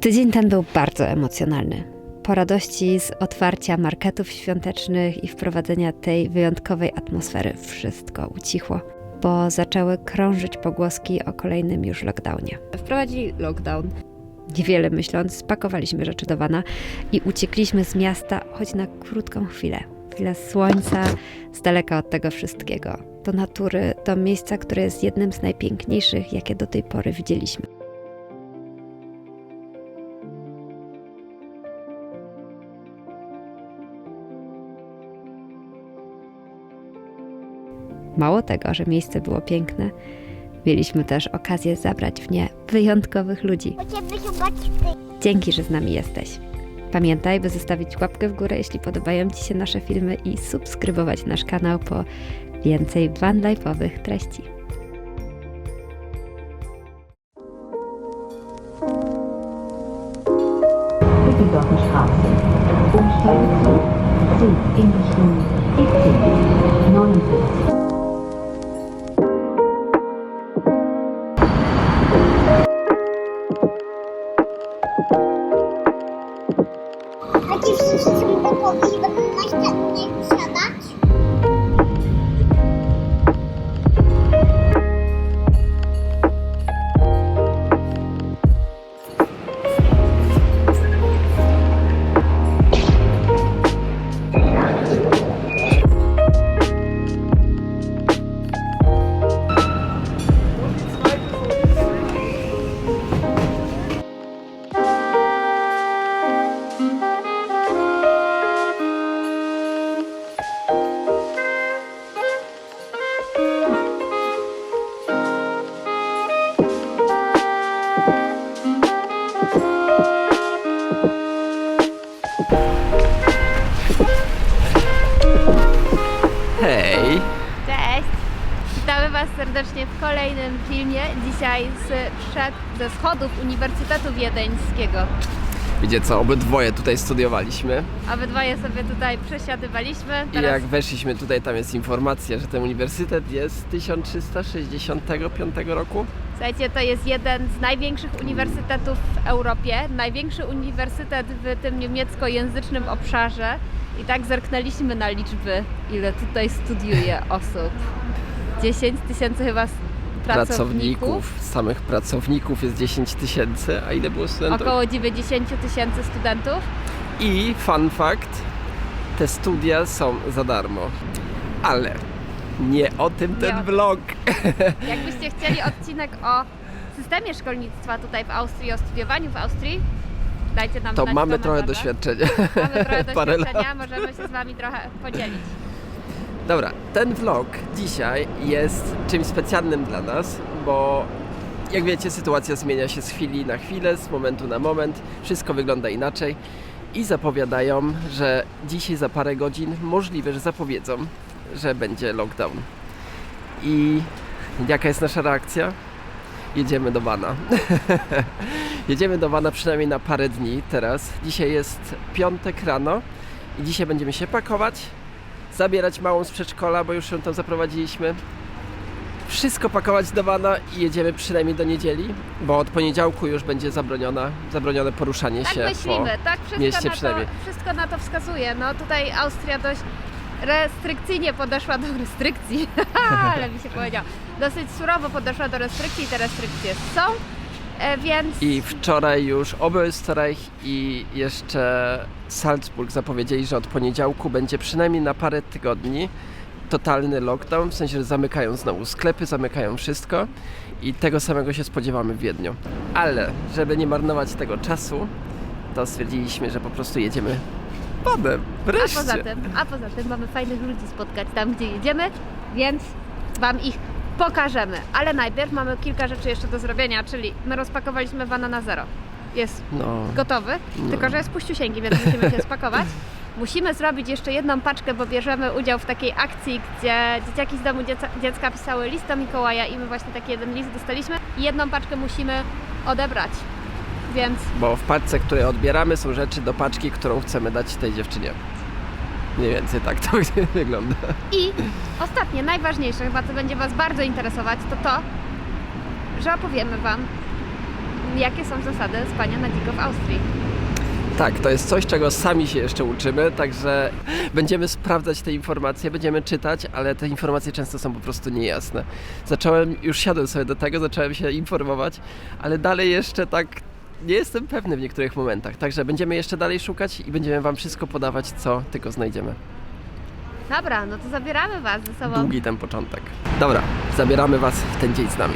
Tydzień ten był bardzo emocjonalny. Po radości z otwarcia marketów świątecznych i wprowadzenia tej wyjątkowej atmosfery wszystko ucichło, bo zaczęły krążyć pogłoski o kolejnym już lockdownie. Wprowadzili lockdown. Niewiele myśląc, spakowaliśmy rzeczy do wana i uciekliśmy z miasta, choć na krótką chwilę. Chwilę słońca, z daleka od tego wszystkiego. Do natury, do miejsca, które jest jednym z najpiękniejszych, jakie do tej pory widzieliśmy. Mało tego, że miejsce było piękne, mieliśmy też okazję zabrać w nie wyjątkowych ludzi. Dzięki, że z nami jesteś. Pamiętaj, by zostawić łapkę w górę, jeśli podobają Ci się nasze filmy i subskrybować nasz kanał po więcej vanlife'owych treści. Düsseldorfer Straße. Umsteigen Süd in Richtung serdecznie w kolejnym filmie. Dzisiaj z, przed, ze schodów Uniwersytetu Wiedeńskiego. Wiecie co, obydwoje tutaj studiowaliśmy Obydwoje sobie tutaj przesiadywaliśmy. i jak weszliśmy tutaj, tam jest informacja, że ten uniwersytet jest z 1365 roku. Słuchajcie, to jest jeden z największych uniwersytetów w Europie. Największy uniwersytet w tym niemieckojęzycznym obszarze. I tak zerknęliśmy na liczby, ile tutaj studiuje osób. 10 tysięcy chyba s- pracowników. Samych pracowników jest 10 tysięcy, a ile było studentów? Około 90 tysięcy studentów. I fun fact, te studia są za darmo. Ale nie o tym ten o tym. vlog. Jakbyście chcieli odcinek o systemie szkolnictwa tutaj w Austrii, o studiowaniu w Austrii, dajcie nam To znać w mamy trochę komentarzach. doświadczenia. Mamy trochę Parę doświadczenia, możemy się z Wami trochę podzielić. Dobra, ten vlog dzisiaj jest czymś specjalnym dla nas, bo jak wiecie, sytuacja zmienia się z chwili na chwilę, z momentu na moment, wszystko wygląda inaczej i zapowiadają, że dzisiaj za parę godzin możliwe, że zapowiedzą, że będzie lockdown. I jaka jest nasza reakcja? Jedziemy do Wana. Jedziemy do Wana przynajmniej na parę dni teraz. Dzisiaj jest piątek rano i dzisiaj będziemy się pakować, zabierać małą z przedszkola, bo już ją tam zaprowadziliśmy. Wszystko pakować do wana i jedziemy przynajmniej do niedzieli, bo od poniedziałku już będzie zabroniona, zabronione poruszanie Tak się myślimy, tak mieście wszystko na, to, przynajmniej. wszystko na to wskazuje. No tutaj Austria dość restrykcyjnie podeszła do restrykcji, ale mi się powiedział, dosyć surowo podeszła do restrykcji i te restrykcje są, e, więc. I wczoraj już Oberösterreich i jeszcze Salzburg zapowiedzieli, że od poniedziałku będzie przynajmniej na parę tygodni totalny lockdown, w sensie, że zamykają znowu sklepy, zamykają wszystko i tego samego się spodziewamy w Wiedniu. Ale żeby nie marnować tego czasu, to stwierdziliśmy, że po prostu jedziemy panem. a Wreszcie. poza tym, a poza tym mamy fajnych ludzi spotkać tam, gdzie jedziemy, więc Wam ich pokażemy. Ale najpierw mamy kilka rzeczy jeszcze do zrobienia, czyli my rozpakowaliśmy wana na zero. Jest No. gotowy, No. tylko że jest puściusieńki, więc musimy się spakować. Musimy zrobić jeszcze jedną paczkę, bo bierzemy udział w takiej akcji, gdzie dzieciaki z domu dzieca, dziecka pisały list do Mikołaja i my właśnie taki jeden list dostaliśmy i jedną paczkę musimy odebrać. Więc Bo w paczce, które odbieramy, są rzeczy do paczki, którą chcemy dać tej dziewczynie. Mniej więcej tak to wygląda. i ostatnie, najważniejsze chyba, co będzie Was bardzo interesować, to to, że opowiemy Wam jakie są zasady spania na dziko w Austrii. Tak, to jest coś, czego sami się jeszcze uczymy, także będziemy sprawdzać te informacje, będziemy czytać, ale te informacje często są po prostu niejasne. Zacząłem, już siadłem sobie do tego, zacząłem się informować, ale dalej jeszcze tak nie jestem pewny w niektórych momentach. Także będziemy jeszcze dalej szukać i będziemy Wam wszystko podawać, co tylko znajdziemy. Dobra, no to zabieramy Was ze sobą. Długi ten początek. Dobra, zabieramy Was w ten dzień z nami.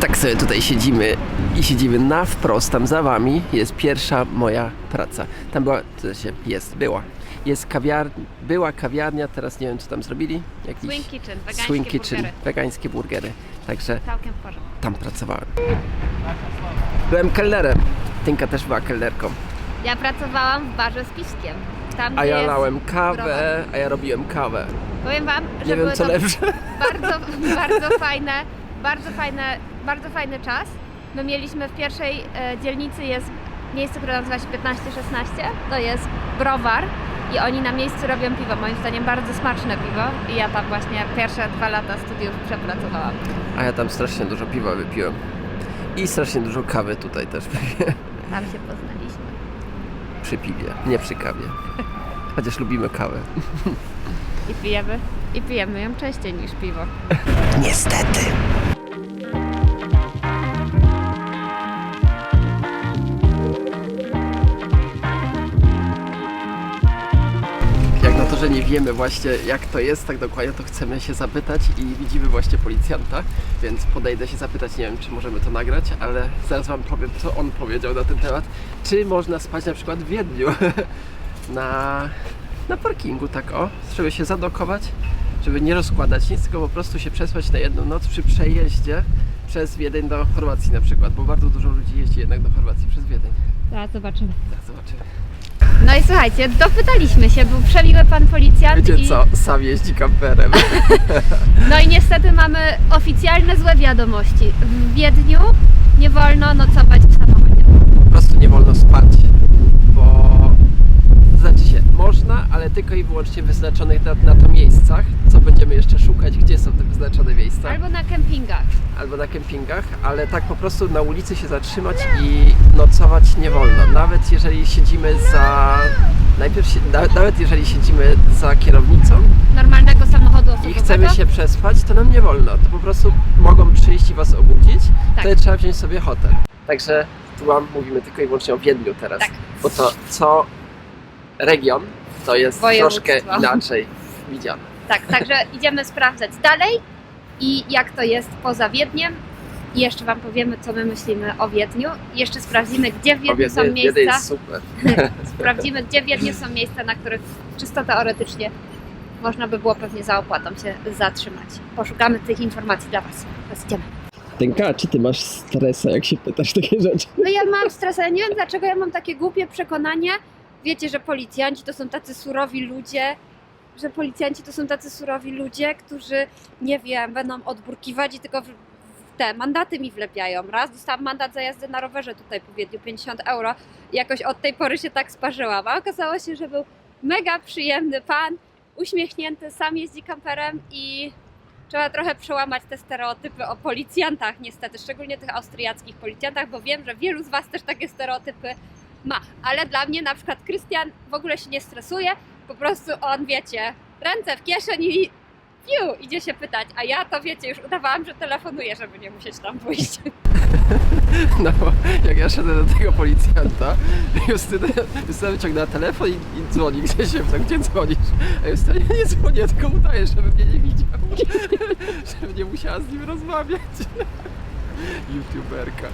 Tak sobie tutaj siedzimy i siedzimy na wprost, tam za Wami jest pierwsza moja praca. Tam była, to się jest, była. Jest kawiar, była kawiarnia, teraz nie wiem co tam zrobili. Jakiś Swing Kitchen, wegańskie Swing Kitchen, burgery. wegańskie burgery. Także Całkiem w porządku. tam pracowałem. Byłem kelnerem. Tynka też była kelnerką. Ja pracowałam w barze z piwskiem. Tam, A gdzie ja jest lałem browar. kawę, a ja robiłem kawę. Powiem Wam, że Nie wiem były co to lepsze. bardzo, bardzo fajne, bardzo fajne, bardzo fajny czas. My mieliśmy w pierwszej e, dzielnicy jest miejsce, które nazywa się 1516. To jest browar i oni na miejscu robią piwo. Moim zdaniem bardzo smaczne piwo i ja tam właśnie pierwsze dwa lata studiów przepracowałam. A ja tam strasznie dużo piwa wypiłem. I strasznie dużo kawy tutaj też wypiłem. Tam się poznaliśmy. Przy piwie, nie przy kawie. Chociaż lubimy kawę. I pijemy, i pijemy ją częściej niż piwo. Niestety. Że nie wiemy właśnie jak to jest tak dokładnie, to chcemy się zapytać i widzimy właśnie policjanta, więc podejdę się zapytać, nie wiem czy możemy to nagrać, ale zaraz Wam powiem co on powiedział na ten temat. Czy można spać na przykład w Wiedniu na, na parkingu tak o, żeby się zadokować, żeby nie rozkładać nic, tylko po prostu się przespać na jedną noc przy przejeździe przez Wiedeń do Chorwacji na przykład, bo bardzo dużo ludzi jeździ jednak do Chorwacji przez Wiedeń. Teraz zobaczymy. Zaraz zobaczymy. No i słuchajcie, dopytaliśmy się, był przemiły pan policjant Wiecie i... co, sam jeździ kamperem. No i niestety mamy oficjalne złe wiadomości. W Wiedniu nie wolno nocować w samochodzie. po prostu nie wolno spać, bo znaczy się, można, ale tylko i wyłącznie w wyznaczonych na, na to miejscach, co będziemy jeszcze szukać, gdzie są te wyznaczone miejsca, Albo na kempingach. albo na kempingach, ale tak po prostu na ulicy się zatrzymać i nocować nie wolno, nawet jeżeli siedzimy za, najpierw, nawet jeżeli siedzimy za kierownicą Normalnego samochodu i osobowego. chcemy się przespać, to nam nie wolno, to po prostu mogą przyjść i Was obudzić, Tak. wtedy trzeba wziąć sobie hotel. Także tu mam, mówimy tylko i wyłącznie o Wiedniu teraz, Tak. bo to co region to jest Województwo. troszkę inaczej widziane. Tak, także idziemy sprawdzać dalej i jak to jest poza Wiedniem. I jeszcze Wam powiemy, co my myślimy o Wiedniu. Jeszcze sprawdzimy, gdzie w Wiedniu są miejsca. jest super. Sprawdzimy, gdzie w Wiedniu są miejsca, na których czysto teoretycznie można by było pewnie za opłatą się zatrzymać. Poszukamy tych informacji dla Was. Teraz idziemy. Tenka, czy ty masz stresa, jak się pytasz takie rzeczy? No ja mam stres, ja nie wiem dlaczego ja mam takie głupie przekonanie. Wiecie, że policjanci to są tacy surowi ludzie, że policjanci to są tacy surowi ludzie, którzy, nie wiem, będą odburkiwać i tylko w, w te mandaty mi wlepiają. Raz dostałam mandat za jazdę na rowerze tutaj po Wiedniu, 50 euro. Jakoś od tej pory się tak sparzyłam. A okazało się, że był mega przyjemny pan, uśmiechnięty, sam jeździ kamperem i trzeba trochę przełamać te stereotypy o policjantach, niestety, szczególnie tych austriackich policjantach, bo wiem, że wielu z Was też takie stereotypy ma. Ale dla mnie na przykład Krystian w ogóle się nie stresuje, po prostu on, wiecie, ręce w kieszeni i piu, idzie się pytać, a ja to wiecie, już udawałam, że telefonuję, żeby nie musieć tam pójść. No bo jak ja szedłem do tego policjanta, Justyna, Justyna wyciągnęła telefon i, i dzwoni gdzieś się pyta, gdzie dzwonisz? A Justyna, ja nie dzwonię, tylko udaję, żeby mnie nie widział. żeby nie musiała z nim rozmawiać. YouTuberka.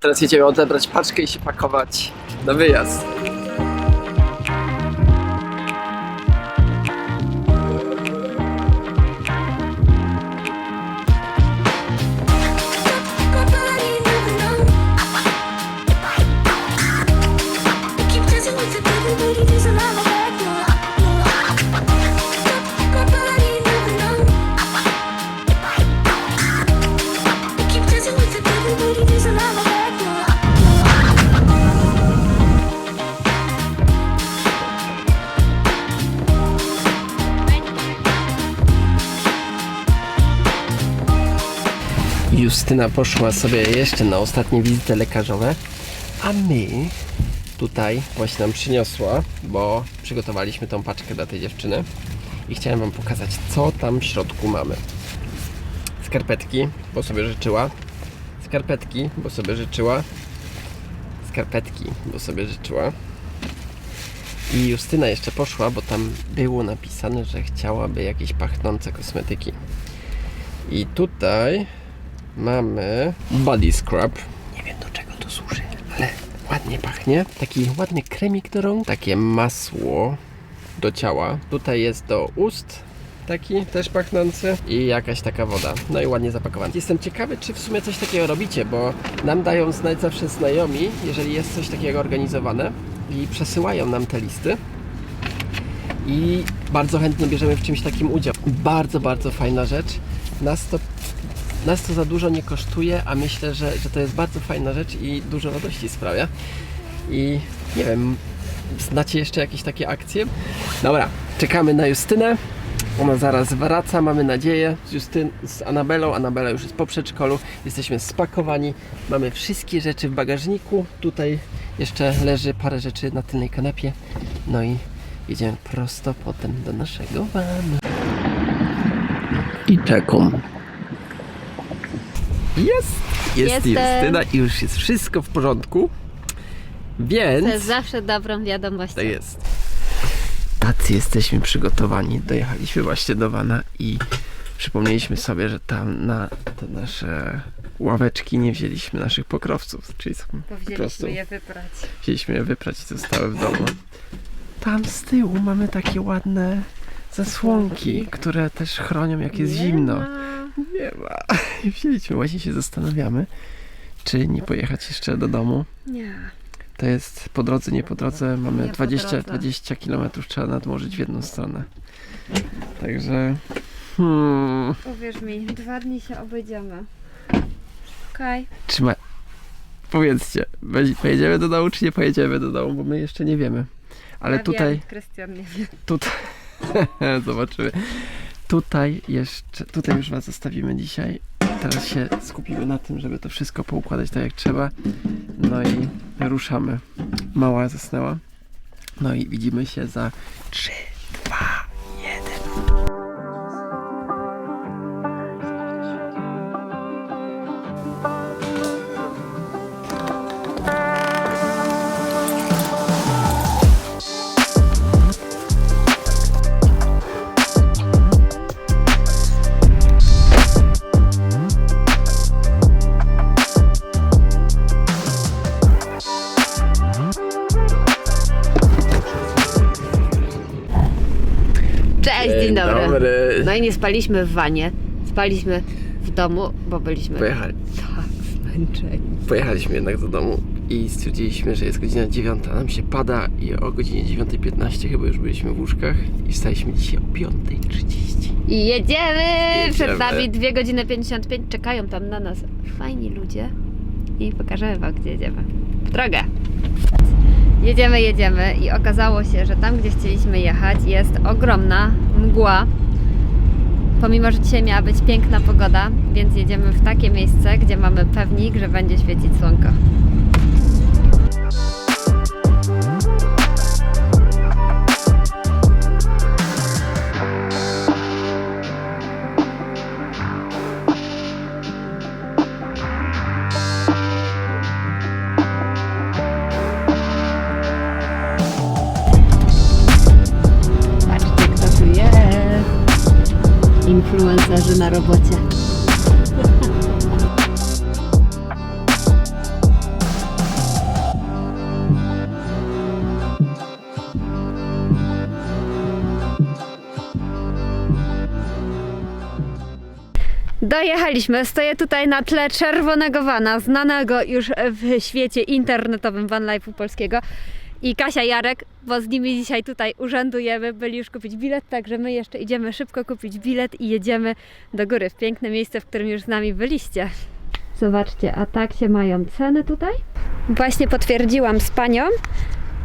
Teraz jedziemy odebrać paczkę i się pakować na wyjazd. Justyna poszła sobie jeszcze na ostatnie wizyty lekarzowe, a my tutaj właśnie nam przyniosła, bo przygotowaliśmy tą paczkę dla tej dziewczyny i chciałem Wam pokazać, co tam w środku mamy. Skarpetki, bo sobie życzyła. Skarpetki, bo sobie życzyła. Skarpetki, bo sobie życzyła. I Justyna jeszcze poszła, bo tam było napisane, że chciałaby jakieś pachnące kosmetyki. I tutaj mamy body scrub. Nie wiem do czego to służy, ale ładnie pachnie. Taki ładny kremik do rąk, takie masło do ciała. Tutaj jest do ust, taki też pachnący i jakaś taka woda. No i ładnie zapakowana. Jestem ciekawy, czy w sumie coś takiego robicie, bo nam dają znać zawsze znajomi, jeżeli jest coś takiego organizowane i przesyłają nam te listy. I bardzo chętnie bierzemy w czymś takim udział. Bardzo, bardzo fajna rzecz. Nas to, nas to za dużo nie kosztuje, a myślę, że, że to jest bardzo fajna rzecz i dużo radości sprawia. I nie wiem, znacie jeszcze jakieś takie akcje? Dobra, czekamy na Justynę. Ona zaraz wraca, mamy nadzieję, z, Justyn, z Anabelą. Anabela już jest po przedszkolu. Jesteśmy spakowani. Mamy wszystkie rzeczy w bagażniku. Tutaj jeszcze leży parę rzeczy na tylnej kanapie. No i jedziemy prosto potem do naszego vanu. I czekam. Jest! Jest Jestem. Justyna i już jest wszystko w porządku. Więc... To jest zawsze dobrą wiadomością. To jest. Tacy jesteśmy przygotowani. Dojechaliśmy właśnie do Wana i przypomnieliśmy sobie, że tam na te nasze ławeczki nie wzięliśmy naszych pokrowców, czyli są po prostu je wybrać. wzięliśmy je wyprać i zostały w domu. Tam z tyłu mamy takie ładne zasłonki, które też chronią jak jest zimno. Nie ma. I wzięliśmy. Właśnie się zastanawiamy, czy nie pojechać jeszcze do domu. Nie. To jest po drodze, nie po drodze. Mamy Nie po 20, drodze. 20 km trzeba nadłożyć w jedną stronę. Także. Hmm, Uwierz mi, dwa dni się obejdziemy. Okej. trzyma. Powiedzcie, będzie- pojedziemy do domu, czy nie pojedziemy do domu, bo my jeszcze nie wiemy. Ale Ja tutaj, Krystian nie wie. tutaj. Zobaczymy. Tutaj jeszcze, tutaj już Was zostawimy dzisiaj. Teraz się skupimy na tym, żeby to wszystko poukładać tak jak trzeba. No i ruszamy. Mała zasnęła. No i widzimy się za 3, 2, nie spaliśmy w wanie, spaliśmy w domu, bo byliśmy Pojechali, tak zmęczeni. pojechaliśmy jednak do domu i stwierdziliśmy, że jest godzina 9, nam się pada i o godzinie 9.15 chyba już byliśmy w łóżkach i wstaliśmy dzisiaj o 5.30. I jedziemy! Jedziemy. Przed nami 2 godziny 55, czekają tam na nas fajni ludzie i pokażemy wam, gdzie jedziemy. W drogę! Jedziemy, jedziemy i okazało się, że tam, gdzie chcieliśmy jechać jest ogromna mgła. Pomimo, że dzisiaj miała być piękna pogoda, więc jedziemy w takie miejsce, gdzie mamy pewnik, że będzie świecić słonko. Influencerzy na robocie. Dojechaliśmy. Stoję tutaj na tle czerwonego vana, znanego już w świecie internetowym van life'u polskiego. I Kasia Jarek, bo z nimi dzisiaj tutaj urzędujemy, byli już kupić bilet, także my jeszcze idziemy szybko kupić bilet i jedziemy do góry, w piękne miejsce, w którym już z nami byliście. Zobaczcie, a tak się mają ceny tutaj. Właśnie potwierdziłam z panią,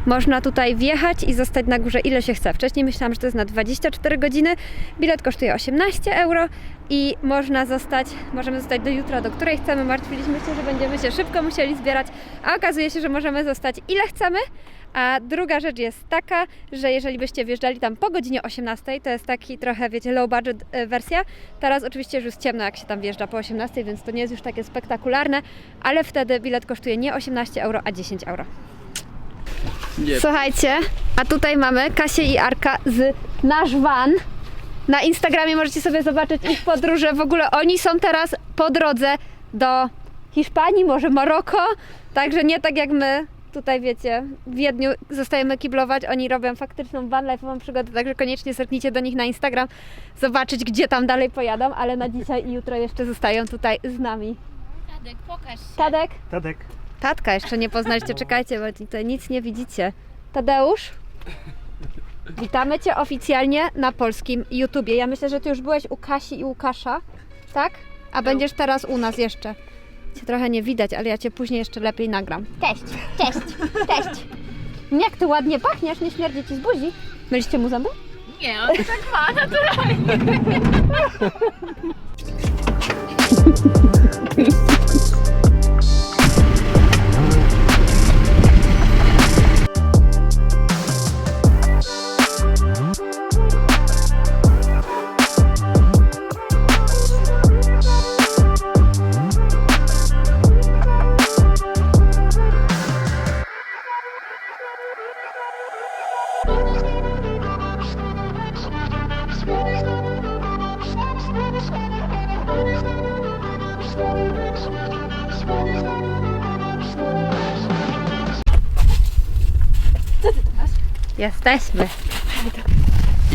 Można tutaj wjechać i zostać na górze ile się chce. Wcześniej myślałam, że to jest na 24 godziny. Bilet kosztuje 18 euro i można zostać, możemy zostać do jutra, do której chcemy. Martwiliśmy się, że będziemy się szybko musieli zbierać, a okazuje się, że możemy zostać ile chcemy. A druga rzecz jest taka, że jeżeli byście wjeżdżali tam po godzinie 18, to jest taki trochę, wiecie, low budget e, wersja. Teraz oczywiście już jest ciemno, jak się tam wjeżdża po 18, więc to nie jest już takie spektakularne, ale wtedy bilet kosztuje nie 18 euro, a 10 euro. Nie. Słuchajcie, a tutaj mamy Kasię i Arka z Nasz Van. Na Instagramie możecie sobie zobaczyć ich podróże. W ogóle oni są teraz po drodze do Hiszpanii, może Maroko. Także nie tak jak my tutaj, wiecie, w Wiedniu zostajemy kiblować. Oni robią faktyczną van life'ową przygodę, także koniecznie zerknijcie do nich na Instagram, zobaczyć gdzie tam dalej pojadą, ale na dzisiaj i jutro jeszcze zostają tutaj z nami. Tadek, pokaż się. Tadek? Tadek. Tatka jeszcze nie poznaliście, czekajcie, bo tutaj nic nie widzicie. Tadeusz? Witamy Cię oficjalnie na polskim YouTubie. Ja myślę, że Ty już byłeś u Kasi i Łukasza, tak? A będziesz teraz u nas jeszcze. Cię trochę nie widać, ale ja Cię później jeszcze lepiej nagram. Cześć, cześć, cześć. Jak Ty ładnie pachniesz, nie śmierdzi Ci z buzi. Myliście mu zęby? Nie, on tak ma naturalnie.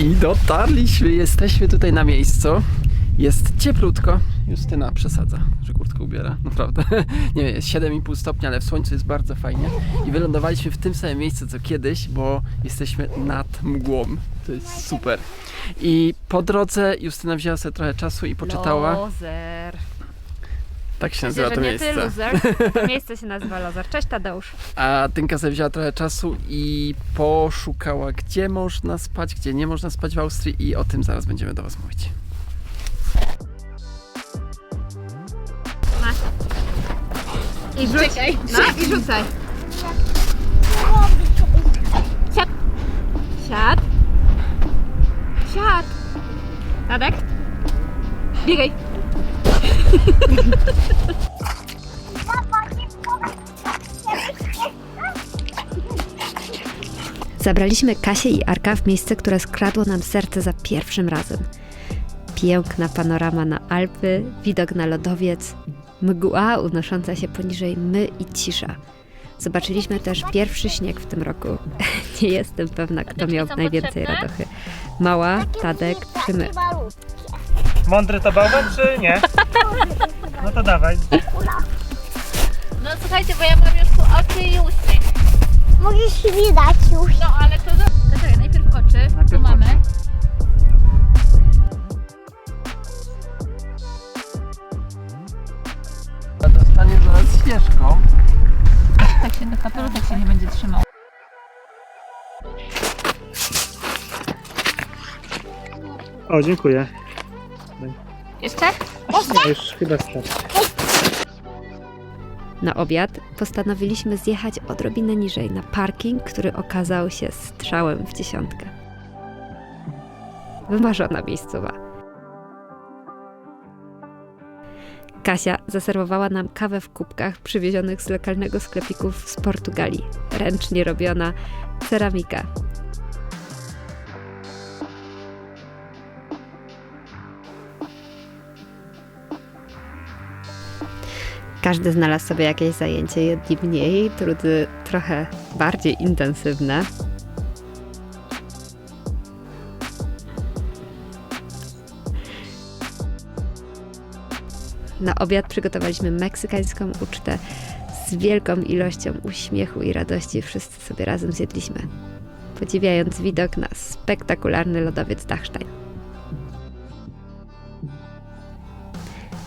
I dotarliśmy, jesteśmy tutaj na miejscu. Jest cieplutko. Justyna przesadza, że kurtkę ubiera. Naprawdę. Nie wiem, jest 7,5 stopnia, ale w słońcu jest bardzo fajnie. I wylądowaliśmy w tym samym miejscu co kiedyś, bo jesteśmy nad mgłą. To jest super. I po drodze Justyna wzięła sobie trochę czasu i poczytała. Lozer. Tak się nazywa to nie miejsce. Ty loser. To miejsce się nazywa Lozer. Cześć Tadeusz. A Tynka sobie wzięła trochę czasu i poszukała, gdzie można spać, gdzie nie można spać w Austrii i o tym zaraz będziemy do Was mówić. I rzuć. Czekaj. No i rzucaj. Siad. Siad. Tadek? Biegaj. Zabraliśmy Kasię i Arka w miejsce, które skradło nam serce za pierwszym razem. Piękna panorama na Alpy, widok na lodowiec, mgła unosząca się poniżej my i cisza. Zobaczyliśmy też pierwszy śnieg w tym roku. Nie jestem pewna, kto miał najwięcej radochy. Mała, Tadek czy my. Mądry to bałwan, czy nie? No to dawaj. No słuchajcie, bo ja mam już tu oczy i uśmiech. Możesz widać już. No ale to... za- to Czekaj, najpierw oczy. Tu mamy. A dostanie zaraz śnieżką. Tak się, kapelutek się nie będzie trzymał. O, dziękuję. Już chyba starczy. Na obiad postanowiliśmy zjechać odrobinę niżej na parking, który okazał się strzałem w dziesiątkę. Wymarzona miejscowa. Kasia zaserwowała nam kawę w kubkach przywiezionych z lokalnego sklepiku z Portugalii. Ręcznie robiona ceramika. Każdy znalazł sobie jakieś zajęcie, jedni mniej, drudzy trochę bardziej intensywne. Na obiad przygotowaliśmy meksykańską ucztę z wielką ilością uśmiechu i radości. Wszyscy sobie razem zjedliśmy, podziwiając widok na spektakularny lodowiec Dachstein.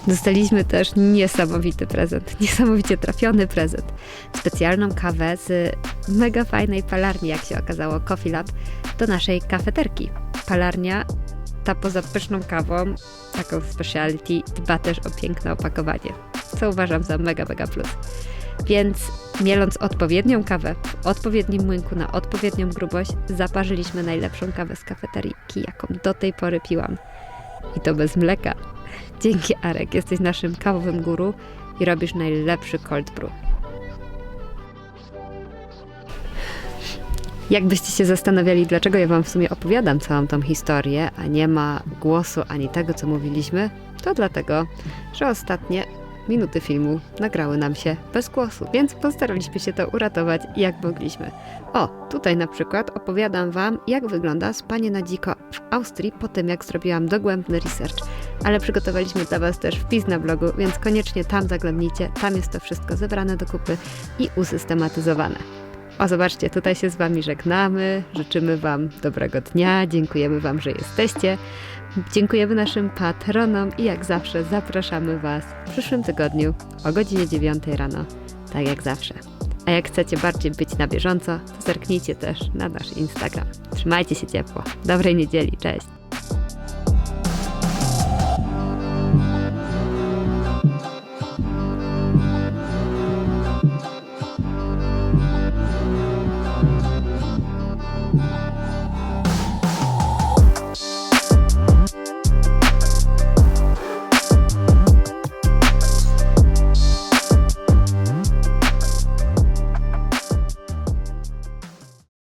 Dostaliśmy też niesamowity prezent, niesamowicie trafiony prezent. Specjalną kawę z mega fajnej palarni, jak się okazało, Coffee Lab, do naszej kafeterki. Palarnia ta poza pyszną kawą, taką speciality, dba też o piękne opakowanie, co uważam za mega, mega plus. Więc mieląc odpowiednią kawę w odpowiednim młynku na odpowiednią grubość, zaparzyliśmy najlepszą kawę z kafeteryki, jaką do tej pory piłam. I to bez mleka. Dzięki Arek, jesteś naszym kawowym guru i robisz najlepszy cold brew. Jakbyście się zastanawiali, dlaczego ja Wam w sumie opowiadam całą tą historię, a nie ma głosu ani tego, co mówiliśmy, to dlatego, że ostatnie minuty filmu nagrały nam się bez głosu, więc postaraliśmy się to uratować jak mogliśmy. O, tutaj na przykład opowiadam Wam, jak wygląda spanie na dziko w Austrii po tym, jak zrobiłam dogłębny research. Ale przygotowaliśmy dla Was też wpis na blogu, więc koniecznie tam zaglądnijcie, tam jest to wszystko zebrane do kupy i usystematyzowane. O, zobaczcie, tutaj się z Wami żegnamy, życzymy Wam dobrego dnia, dziękujemy Wam, że jesteście. Dziękujemy naszym patronom i jak zawsze zapraszamy Was w przyszłym tygodniu o godzinie 9 rano, tak jak zawsze. A jak chcecie bardziej być na bieżąco, to zerknijcie też na nasz Instagram. Trzymajcie się ciepło. Dobrej niedzieli, cześć!